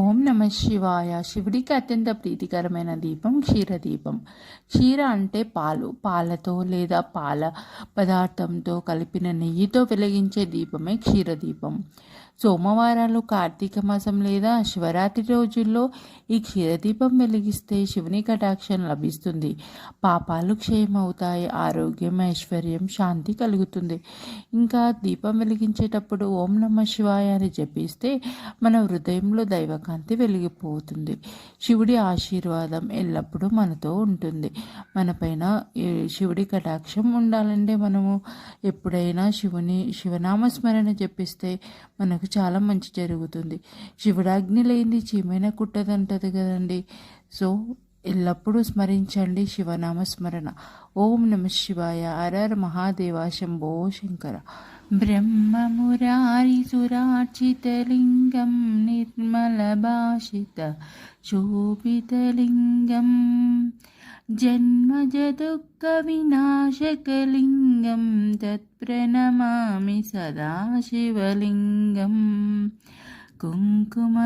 ఓం నమ శివాయ. శివుడికి అత్యంత ప్రీతికరమైన దీపం క్షీరదీపం క్షీర అంటే పాలు. పాలతో లేదా పాల పదార్థంతో కలిపిన నెయ్యితో వెలిగించే దీపమే క్షీరదీపం సోమవారాలు కార్తీక మాసం లేదా శివరాత్రి రోజుల్లో ఈ క్షీరదీపం వెలిగిస్తే శివుని కటాక్షం లభిస్తుంది. పాపాలు క్షయమవుతాయి. ఆరోగ్యం ఐశ్వర్యం శాంతి కలుగుతుంది. ఇంకా దీపం వెలిగించేటప్పుడు ఓం నమ శివాయ అని జపిస్తే మన హృదయంలో కాంతి వెలిగిపోతుంది. శివుడి ఆశీర్వాదం ఎల్లప్పుడూ మనతో ఉంటుంది. మనపైన శివుడి కటాక్షం ఉండాలంటే మనము ఎప్పుడైనా శివుని శివనామస్మరణ జపిస్తే మనకు మనకు చాలా మంచి జరుగుతుంది. శివుడాగ్ని లేని చీమైన కుట్టదంటది కదండి. సో ఎల్లప్పుడూ స్మరించండి శివనామ స్మరణ. ఓం నమ శివాయ. అరర్ మహాదేవ శంభో శంకర. ब्रह्ममुरारिसुरार्चितलिङ्गं निर्मलभाषित शोभितलिङ्गं जन्मजदुःखविनाशकलिङ्गं तत्प्रणमामि सदाशिवलिङ्गं कुङ्कुम